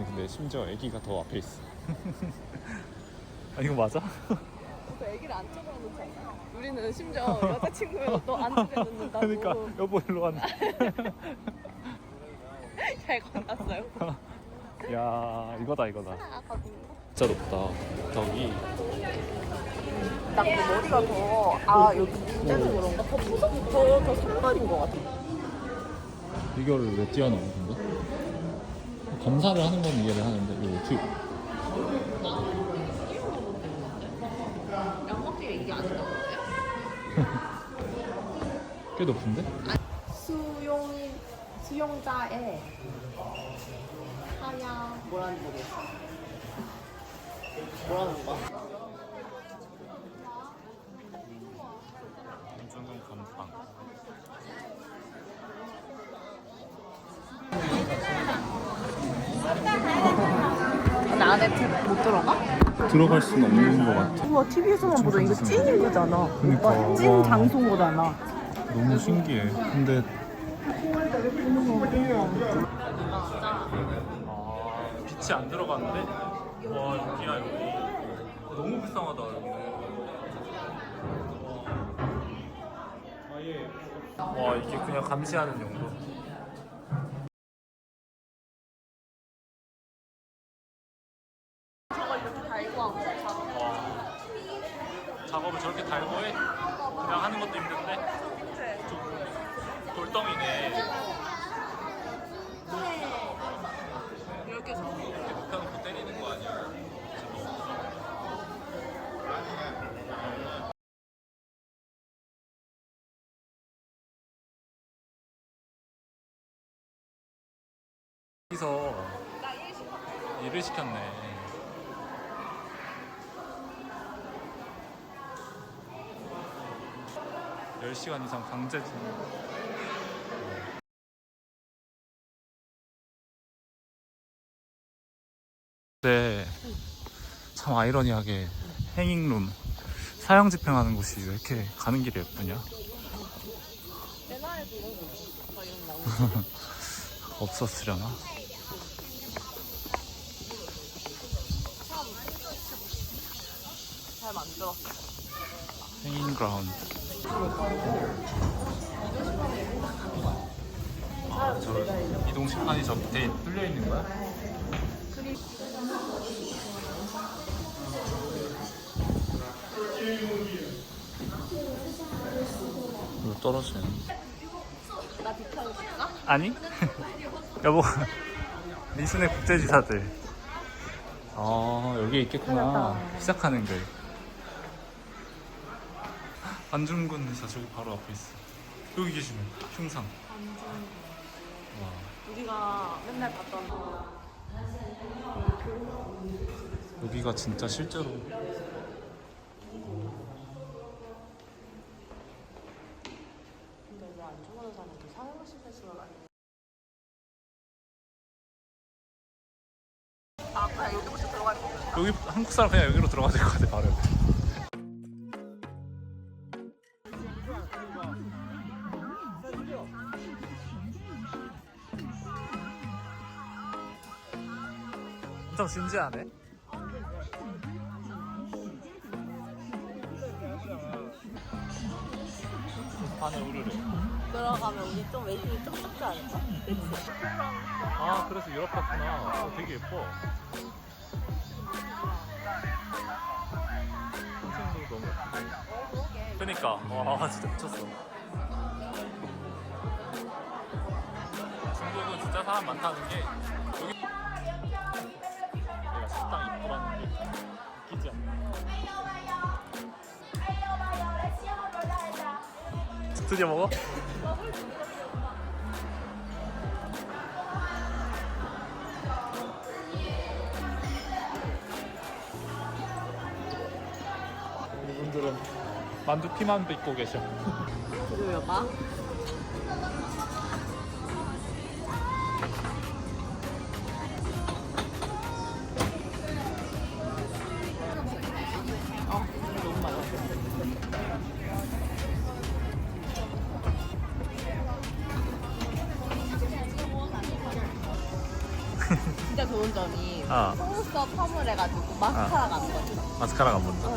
아니 근데 심지어 애기가 더 앞에 있어. 아 이거 맞아? 그 애기를 안쪽으로 놓잖아. 우리는 심지어 여자친구면 또 안쪽에 놓는다고. 그러니까 여보 일로 왔네. 잘 건놨어요. 야 이거다 이거다. 진짜 높다. 덕이 나 근데 머리가 더, 아, 여기 문제는 그런가? 더 푸석, 더, 더 산발인 것 같아. 이거를 왜 뛰어넘어 근데? 검사를 하는 건 이해를 하는데 이거 어떻게 양막기가 이게 아닌가. 꽤 높은데? 수용, 수용자의 하야, 뭐라는 모르겠어. 뭐라는 거야? 안중근 감방. 나 안에 못 들어가? 들어갈 수는 없는 것 같아. 우와, TV에서만 보던 이거 찐인 거잖아. 그러니까, 오빠 찐 와. 장소인 거잖아. 너무 신기해. 근데 아 빛이 안 들어가는데? 와 여기야 여기. 너무 불쌍하다 여기. 와 이게 그냥 감시하는 정도. 저걸 이렇게 달고 하고 작업. 와 작업을 저렇게 달고 해? 그냥 하는 것도 힘든데 좀 돌덩 이렇게 저 이렇게 눕혀놓고 때리는 거 아니야? 여기서 일을 시켰네. (10시간) 이상 강제 징 네, 참 아이러니하게 행잉룸 사형 집행하는 곳이 왜 이렇게 가는 길이 예쁘냐? 없었으려나? 행잉 그라운드. 아, 저 이동 식 판이 저 밑에 뚫려 있는 거야? 떨어지네. 나 비켜줄까? 아니? 여보 리순의 국제지사들. 아 여기 있겠구나. 시작하는 글. 안중근 의사 저기 바로 앞에 있어. 여기 계시네. 흉상. 와. 우리가 맨날 봤던 여기가 진짜 실제로 근데 왜 안 죽어는 사람들 사용하실 때쓰는 아니야? 아 그냥 여기 한국 사람 그냥 여기로 들어가야 될 것 같아 바로. 엄청 진지하네. 안에 우르르. 들어가면 우리 좀 외국이 좀 작지 않을까? 그치? 아 그래서 유럽 같구나. 어, 되게 예뻐. 선생도 너무 예쁘고. 그니까 와 진짜 미쳤어. 중국은 진짜 사람 많다는 게 여기 내가 식당 입구라는 게 웃기지 않나. 드디어 먹어? 이분들은 만두 피만 빚고 계셔. 그려봐. 펌을 해가지고 마스카라가 안 번져. 마스카라가 안 본다.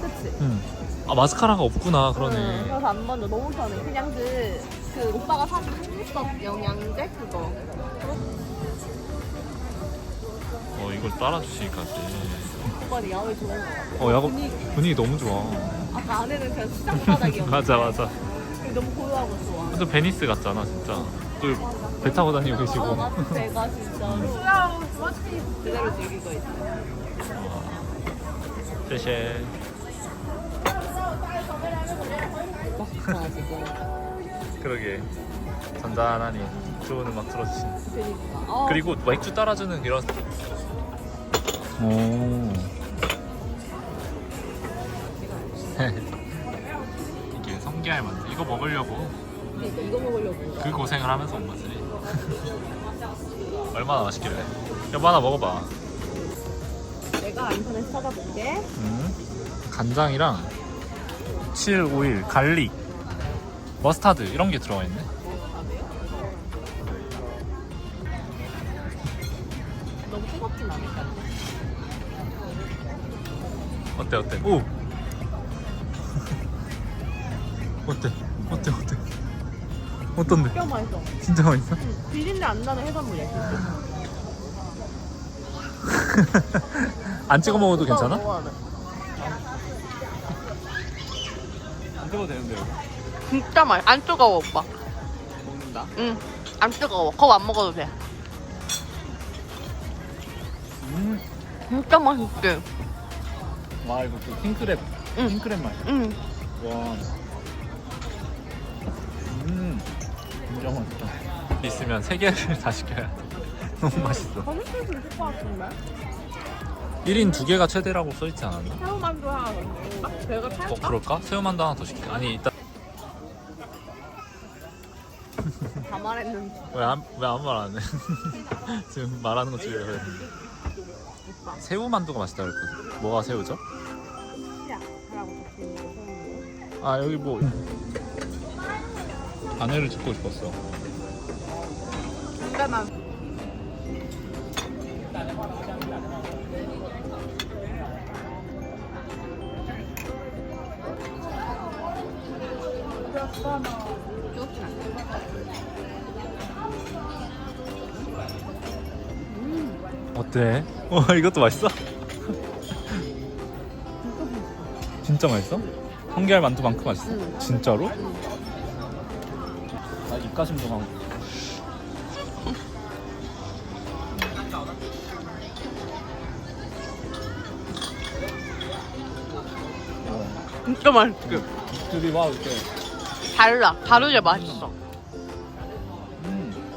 그치? 응. 아 마스카라가 없구나 응, 그러네. 그래서 안 번져. 너무 편해. 그냥 그, 그 오빠가 사준 속눈썹 영양제 그거. 어 이걸 따라주시기까지. 오빠는 야외 좋은 거 같아. 어 야구 분위기. 분위기 너무 좋아. 아까 안에는 그냥 시장 바닥이었는데. 맞아 맞아. 너무 고요하고 좋아. 완전 베니스 같잖아 진짜. 또 배 타고 다니고 어, 계시고. 제가 진짜로. 그대로 즐기고 있어. 쉐쉐. 맛있다, 지금. 그러게. 잔잔하니 좋은 음악 틀어주신. 그니까. 어, 그리고 맥주 따라주는 이런. 오. 이게 성게알 만두. 이거 먹으려고 그러니까 이거 먹으려고. 그 고생을 하면서 온 거지. 얼마나 맛있길래? 여보 하나 먹어봐. 내가 인터넷 찾아볼게. 음. 간장이랑 7, 오일, 갈릭, 머스타드 이런 게 들어가 있네. 너무 뜨겁진 않을까? 어때 어때? 오. 어때? 어때 어때? 어떤데? 뼈 맛있어. 진짜 맛있어? 응, 비린내 안 나는 해산물이야. 진짜. 안 찍어 먹어도 괜찮아? 먹어야 돼. 안 찍어도 되는데 여기. 진짜 맛. 안 뜨거워 오빠. 먹는다. 응. 안 뜨거워. 그거 안 먹어도 돼. 음. 진짜 맛있지. 와 이거 그 킹크랩. 응. 킹크랩 맛. 응. 와. 음. 진짜 맛있다. 있으면 세 개를 다 시켜야 돼. 너무 맛있어. 더 시킬 수 있을 것 같은데? 1인 두 개가 최대라고 써 있지 않았나? 새우만두 하나 더. 배가 어? 그럴까? 새우만두 하나 더 시켜. 아니 이따 다 말했는데. 왜 아무 말 안 해? 지금 말하는 것 중에 왜? 새우 만두가 맛있다 그랬거든. 뭐가 새우죠? 야, 하라고 적혀있는 아 여기 뭐 아내를 듣고 싶었어. 난 어때? 어 이것도 맛있어? 진짜 맛있어? 성게알 만두만큼 맛있어? 응. 진짜로? 나 입가심도 하고. 진짜 맛있지. 입술이 막 이렇게. 달라. 다르게 맛있어. 음.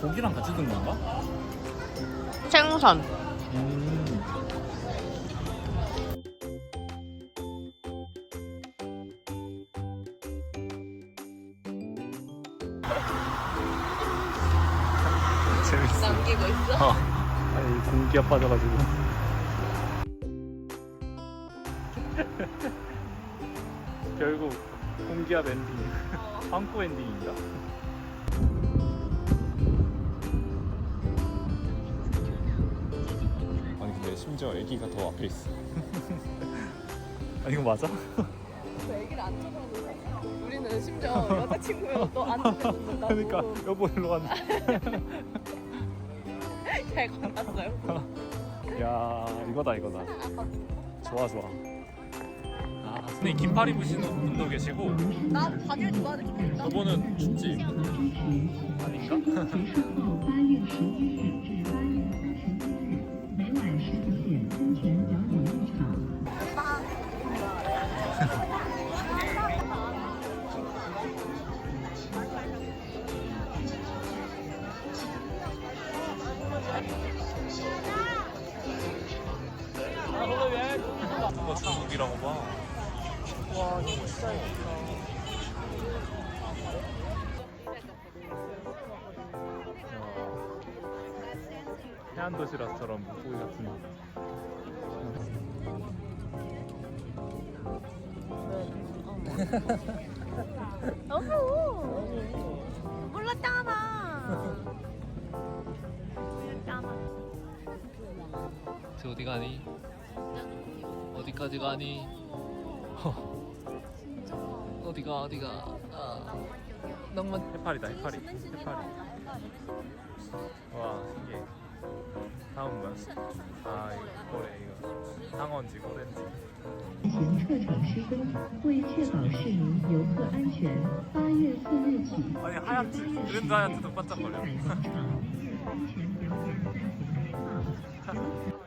고기랑 같이 든 건가? 생선. 음. 재밌어. 남기고 있어? 어. 아니 공기가 빠져가지고. 결국 공기압 엔딩. 황포 엔딩인가? 아니 근데 심지어 애기가 더 앞에 있어. 아 이거 맞아? 애기를 안 쳐다보 는 우리는 심지어 여자친구여도 또안 쳐다본다고. 그러니까 여보 일로 왔네. 잘 건났어요. 야 이거다 이거다. 좋아 좋아. 아 근데 긴팔 입으시는 분도 계시고 나 바지를 좋아하는 게 있다. 저번은 춥지 아닌가? 이거 중국이라고 봐. 와 너무 멋있어. 해안 도시락처럼 고기 같은. 너무 몰랐잖아. 저 어디 가니? 어디까지 가니? 어디가 어디가? 아. 너무 해파리다 해파리 해파리. 와 신기해. 다음 뭐야? 아 이거 고래 이거 상어인지 고래인지. 行撤场施工，为确保市民游客安全，八月四日起， 아니 하얗지 그랜드 하얗트도 반짝거려. 海广场安全表演大会号。 尊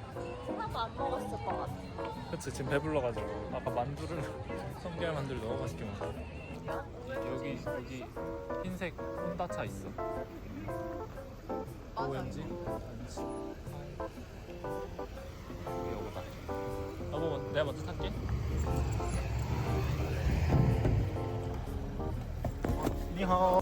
하나도 안 먹었을 것 같아. 그치 지금 배불러가지고. 아까 만두를 성게알 만두를 너무 맛있게 먹었어. 여기 여기 흰색 혼다차 있어? 왠지? 여기 여기다. 여보 먼- 내가 먼저 탈게. 니하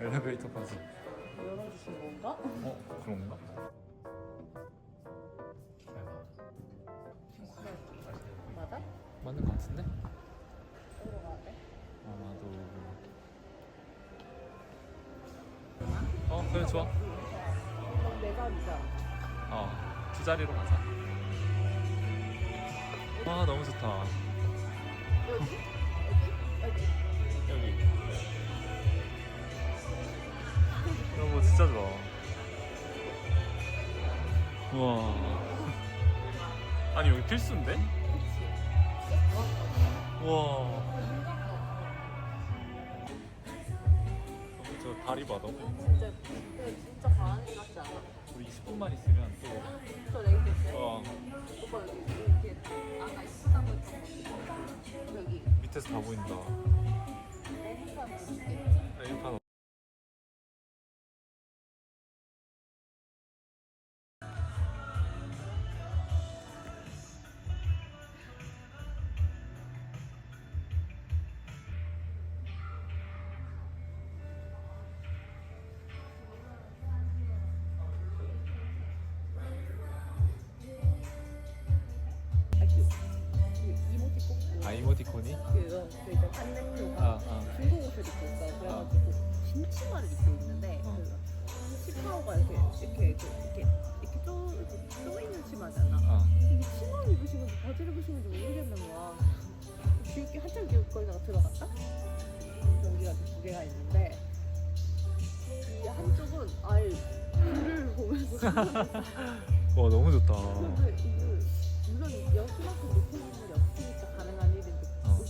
엘리베이터 파지 열어주신 건가? 어 그런가? 맞아? 맞는 것 같은데? 돼. 아마도 어 그래 좋아 그럼 내가 앉아. 어두 자리로 가자 와 너무 좋다 여기? 여기? 여기? 진짜 좋아. 와. 아니 여기 필수인데? 와. 저 다리 봐도 진짜 진짜 바람이 같지 않아? 우리 20분만 있으면 또 저 내일 됐어요? 어. 오빠 여기 이렇게 아까 이쁘다고 했던 거 여기 밑에서 다 보인다. 네, 레인판 긴치마를 입고 있는데 그 치파오가 이렇게 이렇게 이렇게 이렇게 이렇게 쪼 이렇게 쪼 있는 치마잖아. 아. 이게 치마를 입으신 건지 바지를 입으신 건지 모르겠는 거야. 귀엽게 한참 귀엽게 거기다가 들어갔다. 여기가 두 개가 있는데 이 한쪽은 아예 불을 보면서 와 너무 좋다 근데 이게 물론 여기만큼 높은 건물이 없으니까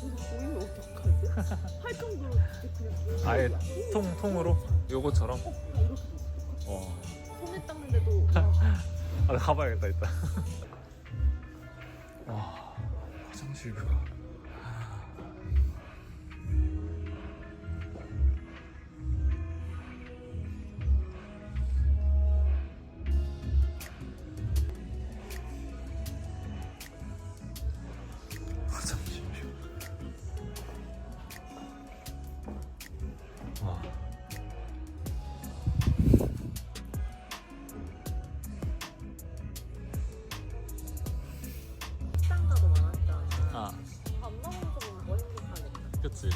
어. 여기서 보이면 어떡하지? 할 정도로 진짜 그냥 아예 어, 통, 통으로? 요거처럼? 나 이렇게 됐어. 와 손에 닦는데도 그냥 아, 가봐야겠다 일단 와 화장실 뷰가 술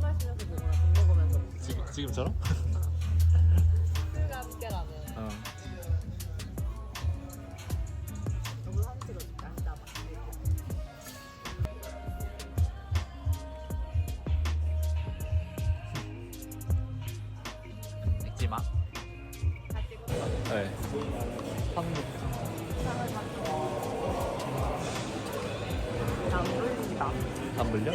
마시면서 밥 먹으면서 지금, 지금처럼? 안 물려?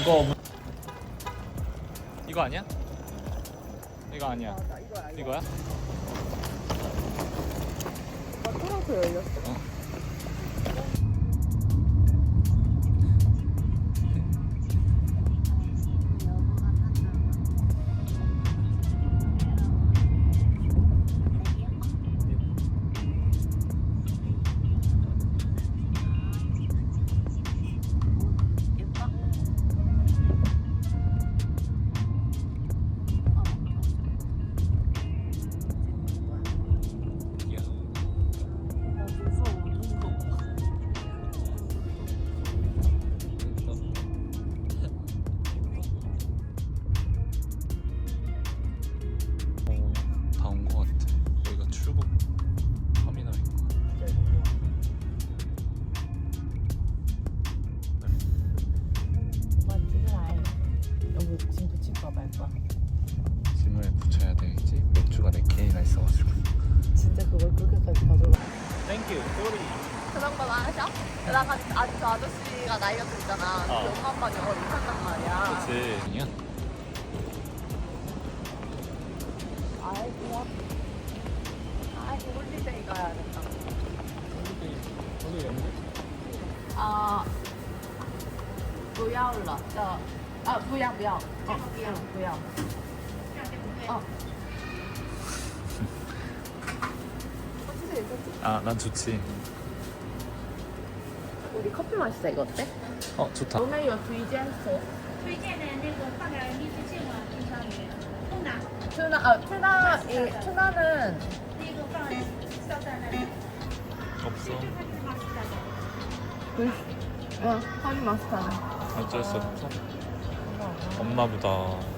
이거 뭐- 이거 아니야? 이거 아니야. 이거. 이거야? 나 뚫어서 열렸어. 이 짐을 붙여야 되겠지. 맥주가 4캔이나 있어가지고. 진짜 그걸 그렇게까지 가져가. 땡큐. 꼬리. 그런 건 아셔? 나 같이 아저 아저씨가 나이가 들잖아. 어. 그 엄마 아빠 영어 못한단 말이야. 그치. 아니야? 아이 고맙. 아이 홀리데이 가야겠다. 오늘 연극? 아, 不要了，呃，啊，不要不要，哦，不要不要，哦。 어 아, 난 좋지. 우리 커피 마시자 이거 어때? 어, 좋다. 我们有推荐的推荐的那个放点蜜汁酱啊，冰箱里。空的， 투나 아 투나 이 투나는 那个放烧在那里。 없어. 它就是马斯卡的。 그, 어 허니 마스타드. 어쩔 수 없어. 없나 보다.